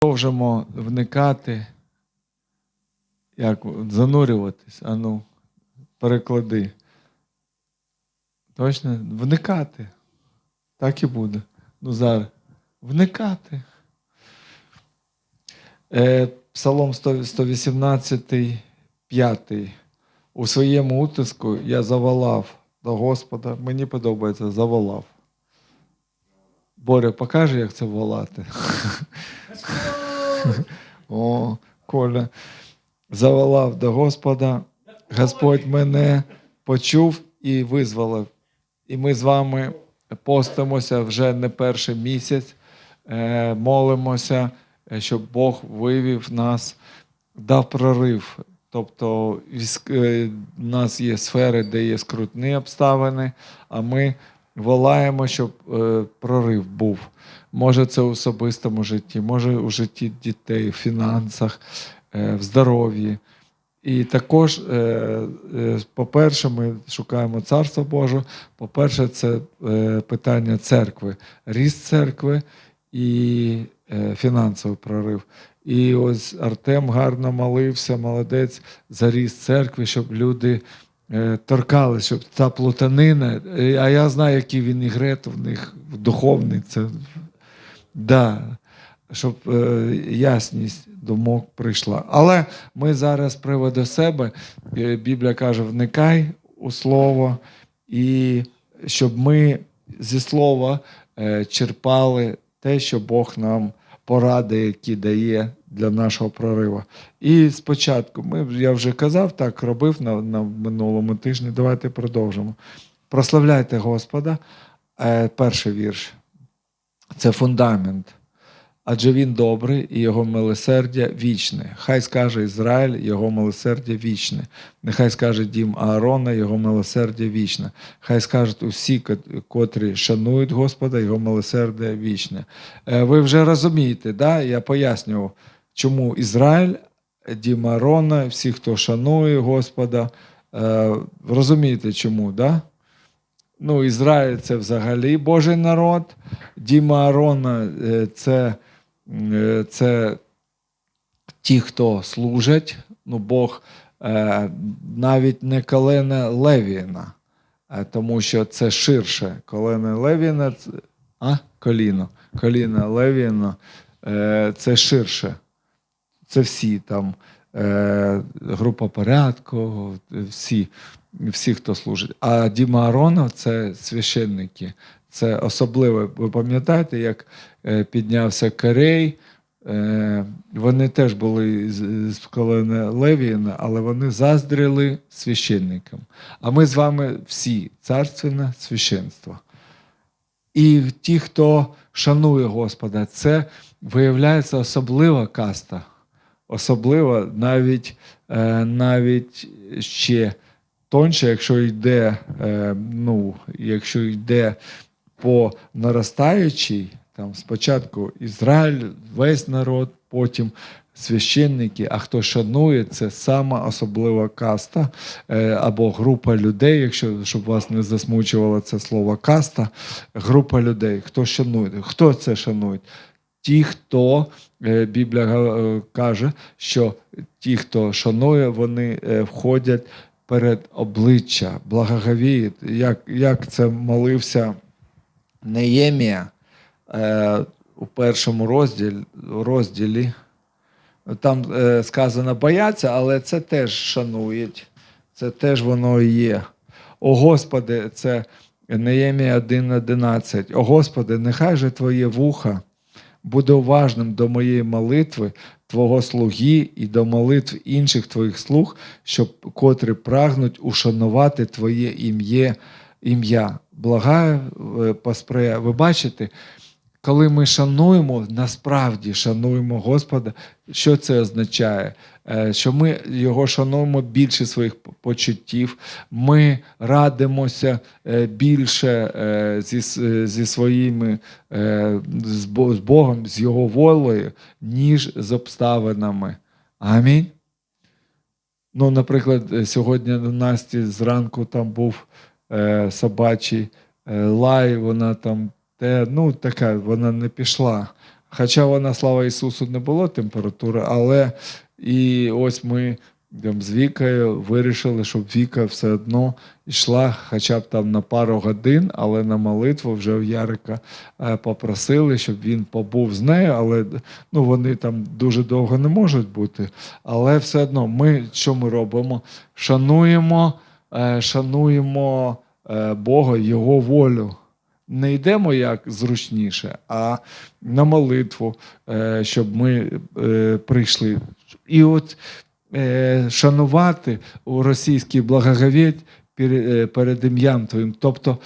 продовжимо вникати, як занурюватись, а ну, переклади. Точно? Вникати. Так і буде. Ну, зараз. Вникати. Е, Псалом 100 118, 5. У своєму утиску я заволав до Господа. Мені подобається заволав. Боря, покаже, як це волати. О, Коля. Заволав до Господа. Господь мене почув і визволив. І ми з вами постимося вже не перший місяць, е, молимося, щоб Бог вивів нас, дав прорив. Тобто е, в нас є сфери, де є скрутні обставини, а ми волаємо, щоб е, прорив був. Може, це в особистому житті, може у житті дітей, в фінансах, е, в здоров'ї. І також, е, е, по-перше, ми шукаємо Царство Боже. По-перше, це е, питання церкви, ріст церкви і фінансовий прорив. І ось Артем гарно молився, молодець за ріст церкви, щоб люди е, торкали, щоб ця плутанина. е, А я знаю, який він ігрет в них духовний. Це да, щоб е, ясність думок прийшла. Але ми зараз з приводу себе, е, Біблія каже, вникай у слово, і щоб ми зі слова е, черпали те, що Бог нам поради, які дає для нашого прориву. І спочатку, ми, я вже казав, так робив на, на минулому тижні. Давайте продовжимо. Прославляйте Господа. Е, перший вірш. Це фундамент. Адже він добрий і його милосердя вічне. Хай скаже Ізраїль, його милосердя вічне. Нехай скаже дім Аарона, його милосердя вічне. Хай скажуть усі, котрі шанують Господа, його милосердя вічне. Е, Ви вже розумієте, да? я пояснював, чому Ізраїль, дім Аарона, всі, хто шанує Господа. Е, Розумієте, чому, да? Ну, Ізраїль це взагалі Божий народ. Діма Аарона е, це, це ті, хто служать. Ну, Бог е, навіть не колена Левіна, е, тому що це ширше. Колено Левіна, а? коліно. Коліно Левіна е, це ширше. Це всі там е, група порядку, всі, всі, хто служить. А Діма Аронов це священники. Це особливо. Ви пам'ятаєте, як е, піднявся Корей? Е, вони теж були з, колена Левіна, але вони заздрили священникам. А ми з вами всі царственне священство. І ті, хто шанує Господа, це виявляється особлива каста. Особливо навіть, е, навіть ще тонше, якщо йде, ну, якщо йде по наростаючій, там спочатку Ізраїль, весь народ, потім священники, а хто шанує, це сама особлива каста е, або група людей, якщо щоб вас не засмучувало це слово каста, група людей, хто шанує. Хто це шанує? Ті, хто е, Біблія е, каже, що ті, хто шанує, вони входять перед обличчя, благоговіють. Як, як це молився Неємія е, у першому розділі, розділі. Там е, сказано бояться, але це теж шанують. Це теж воно і є. О Господи, це Неємія 1.11. О Господи, нехай же Твоє вуха буде уважним до моєї молитви, Твого слуги і до молитв інших Твоїх слуг, щоб котрі прагнуть ушанувати Твоє ім'я. ім'я. Благаю, е, посприяй. Ви бачите, коли ми шануємо, насправді шануємо Господа, що це означає? Е, Що ми його шануємо більше своїх почуттів, ми радимося е, більше зі, зі своїми з Богом, з Його волею, ніж з обставинами. Амінь. Ну, наприклад, сьогодні у Насті зранку там був е, собачий е, лай, вона там те, ну, така, вона не пішла. Хоча вона, слава Ісусу, не було температури, але і ось ми з Вікою вирішили, щоб Віка все одно йшла хоча б там на пару годин, але на молитву вже в Ярика е, попросили, щоб він побув з нею, але ну, вони там дуже довго не можуть бути. Але все одно ми що ми робимо? Шануємо, шануємо е, Бога, Його волю. Не йдемо як зручніше, а на молитву, е, щоб ми е, прийшли. І от е, шанувати у російській благоговіть перед, е, ім'ям Твоїм. Тобто,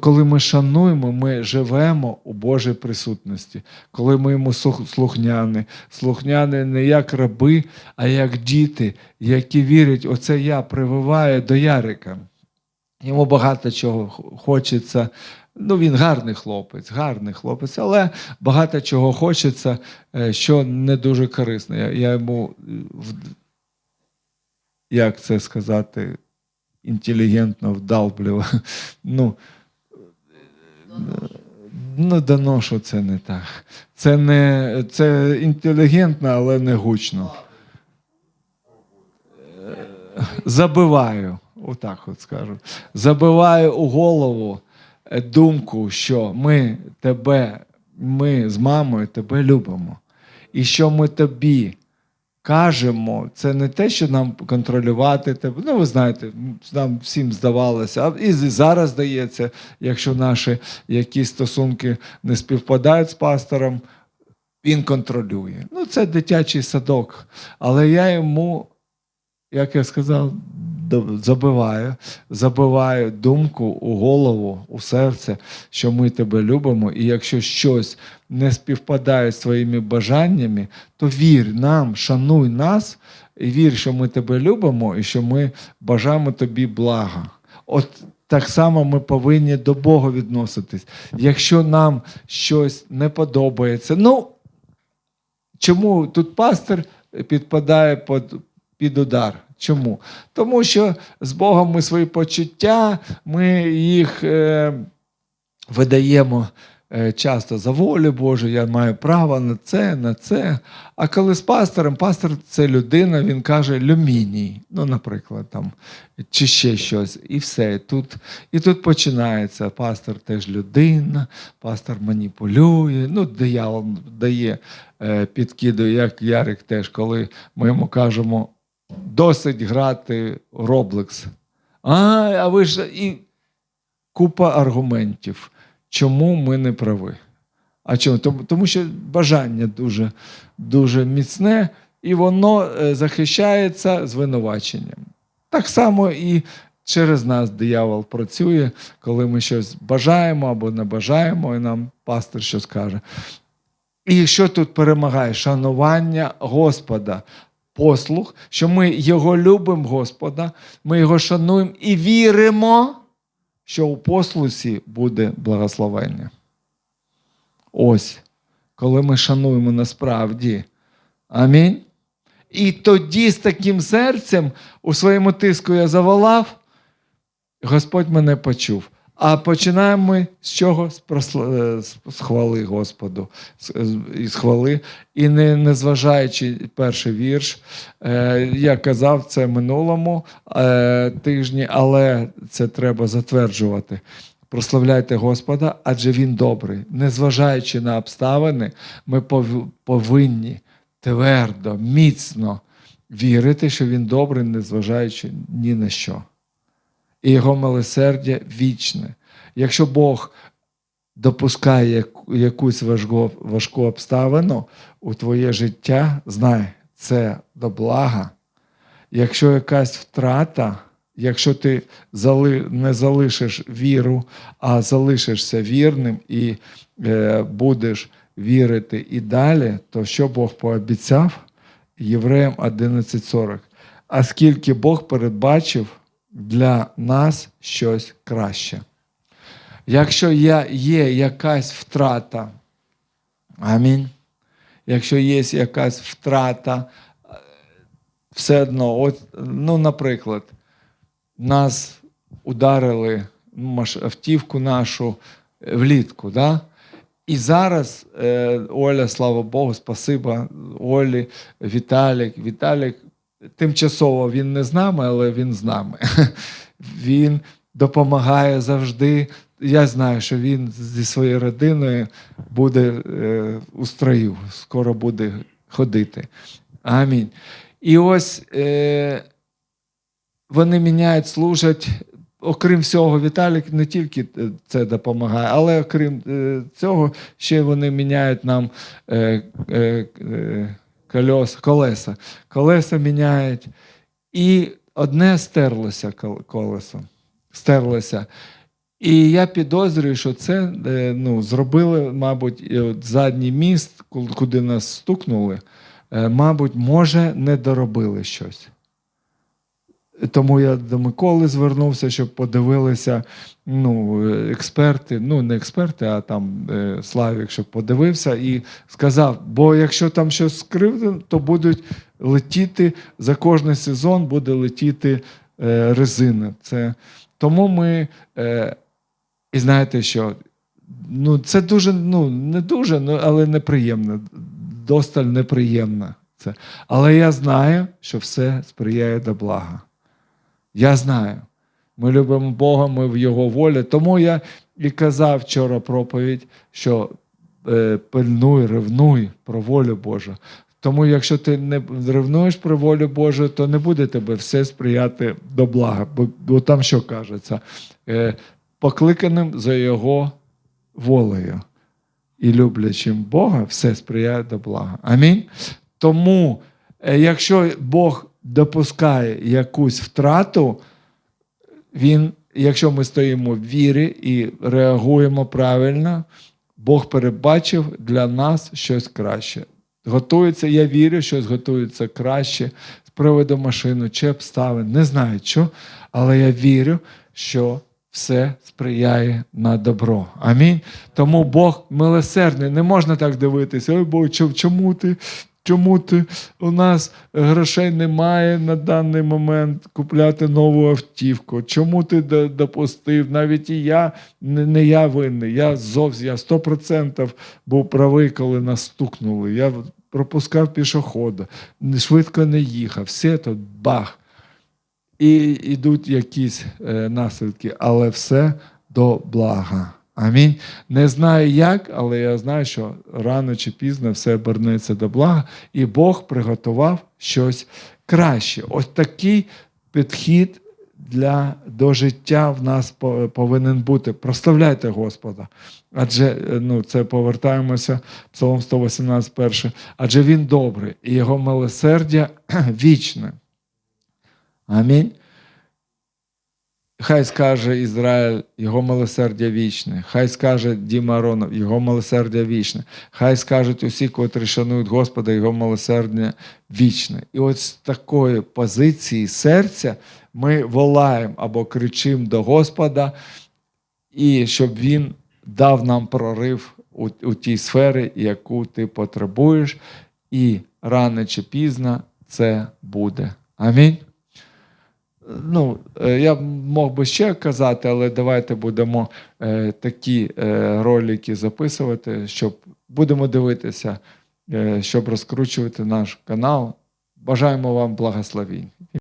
коли ми шануємо, ми живемо у Божій присутності, коли ми йому слух- слухняні, слухняні не як раби, а як діти, які вірять, оце я прививаю до Ярика. Йому багато чого хочеться. Ну, він гарний хлопець, гарний хлопець, але багато чого хочеться, е, що не дуже корисно. Я, я йому, е, як це сказати, інтелігентно вдалблював. Ну, ну, доношу це не так. Це, не, це інтелігентно, але не гучно. Е, Забиваю, отак от скажу. Забиваю у голову е, думку, що ми тебе, ми з мамою тебе любимо. І що ми тобі кажемо, це не те, що нам контролювати тебе. Ну, ви знаєте, нам всім здавалося, а і зараз здається, якщо наші якісь стосунки не співпадають з пастором, він контролює. Ну, це дитячий садок. Але я йому, як я сказав, забиваю, забиваю думку у голову, у серце, що ми тебе любимо, і якщо щось не співпадає з твоїми бажаннями, то вір нам, шануй нас, і вір, що ми тебе любимо і що ми бажаємо тобі блага. От так само ми повинні до Бога відноситись. Якщо нам щось не подобається, ну чому тут пастир підпадає під, під удар? Чому? Тому що з Богом ми свої почуття, ми їх е, видаємо е, часто за волю Божу, я маю право на це, на це. А коли з пастором, пастор це людина, він каже люміній, ну, наприклад, там, чи ще щось. І все. Тут, і тут починається. Пастор теж людина, пастор маніпулює, ну, диявол дає, е, підкидує, як Ярик теж, коли ми йому кажемо, досить грати в Roblox. А, а ви ж і купа аргументів, чому ми не праві. А чому? Тому, що бажання дуже, дуже міцне, і воно е, захищається звинуваченням. Так само і через нас диявол працює, коли ми щось бажаємо або не бажаємо, і нам пастор що скаже. І що тут перемагає? Шанування Господа, послух, що ми його любимо, Господа, ми його шануємо і віримо, що у послусі буде благословення. Ось, коли ми шануємо насправді. Амінь. І тоді з таким серцем у своєму тиску я заволав, Господь мене почув. А починаємо ми з чого? З, просла... е, з хвали Господу. З, з- хвали. І не, не зважаючи перший вірш, е, я казав це минулому е, тижні, але це треба затверджувати. Прославляйте Господа, адже Він добрий. Незважаючи на обставини, ми пов- повинні твердо, міцно вірити, що Він добрий, незважаючи ні на що і його милосердя вічне. Якщо Бог допускає якусь важку, важку обставину у твоє життя, знай, це до блага. Якщо якась втрата, якщо ти не залишиш віру, а залишишся вірним і е, будеш вірити і далі, то що Бог пообіцяв? Євреям 11.40. А скільки Бог передбачив для нас щось краще. Якщо є, якась втрата, амінь. Якщо є якась втрата, е, все одно, от, ну, наприклад, нас ударили ну, автівку нашу влітку, да? І зараз е, Оля, слава Богу, спасибо Олі, Віталік. Віталік тимчасово він не з нами, але він з нами. Він допомагає завжди. Я знаю, що він зі своєю родиною буде е, у строю, скоро буде ходити. Амінь. І ось е, вони міняють, служать. Окрім всього, Віталік не тільки е, це допомагає, але окрім е, цього, ще вони міняють нам е, е, е, кольос, колеса. Колеса міняють. І одне стерлося колесо. Стерлося. І я підозрюю, що це е, ну, зробили, мабуть, задній міст, куди нас стукнули, е, мабуть, може, не доробили щось. Тому я до Миколи звернувся, щоб подивилися ну, експерти, ну не експерти, а там е, Славік, щоб подивився і сказав: бо якщо там щось скривлено, то будуть летіти за кожний сезон буде летіти е, резина. Це, тому ми, е, і знаєте що, ну, це дуже, ну, не дуже, ну, але неприємно. Досталь неприємно. Це. Але я знаю, що все сприяє до блага. Я знаю. Ми любимо Бога, ми в Його волі. Тому я і казав вчора проповідь, що е, пильнуй, ревнуй про волю Божу. Тому, якщо ти не ревнуєш про волю Божу, то не буде тебе все сприяти до блага. Бо, бо там що кажеться? Е, покликаним за Його волею і люблячим Бога, все сприяє до блага. Амінь. Тому, е, якщо Бог допускає якусь втрату, він, якщо ми стоїмо в вірі і реагуємо правильно, Бог передбачив для нас щось краще. Готується, я вірю, щось готується краще з приводу машини чи обставин. Не знаю що, але я вірю, що все сприяє на добро. Амінь. Тому Бог милосердний. Не можна так дивитися. Ой, Бог, чому ти? Чому ти у нас грошей немає на даний момент купляти нову автівку? Чому ти допустив? Навіть і я не, я винний. Я зовсім я 100% був правий, коли нас стукнули. Я пропускав пішохода, швидко не їхав. Все тут бах. І йдуть якісь е, наслідки, але все до блага. Амінь. Не знаю як, але я знаю, що рано чи пізно все обернеться до блага, і Бог приготував щось краще. Ось такий підхід для, до життя в нас повинен бути. Прославляйте Господа. Адже е, ну, це повертаємося, Псалом 118, перше. Адже він добрий, і його милосердя вічне. Амінь. Хай скаже Ізраїль, його милосердя вічне. Хай скаже Діма Аронов, його милосердя вічне. Хай скажуть усі, котрі шанують Господа, його милосердя вічне. І от з такої позиції серця ми волаємо або кричимо до Господа, і щоб Він дав нам прорив у, у тій сфері, яку ти потребуєш, і рано чи пізно це буде. Амінь. Ну, е, я мог би ще казати, але давайте будемо е, такі е, ролики записувати, щоб будемо дивитися, е, щоб розкручувати наш канал. Бажаємо вам благословінь.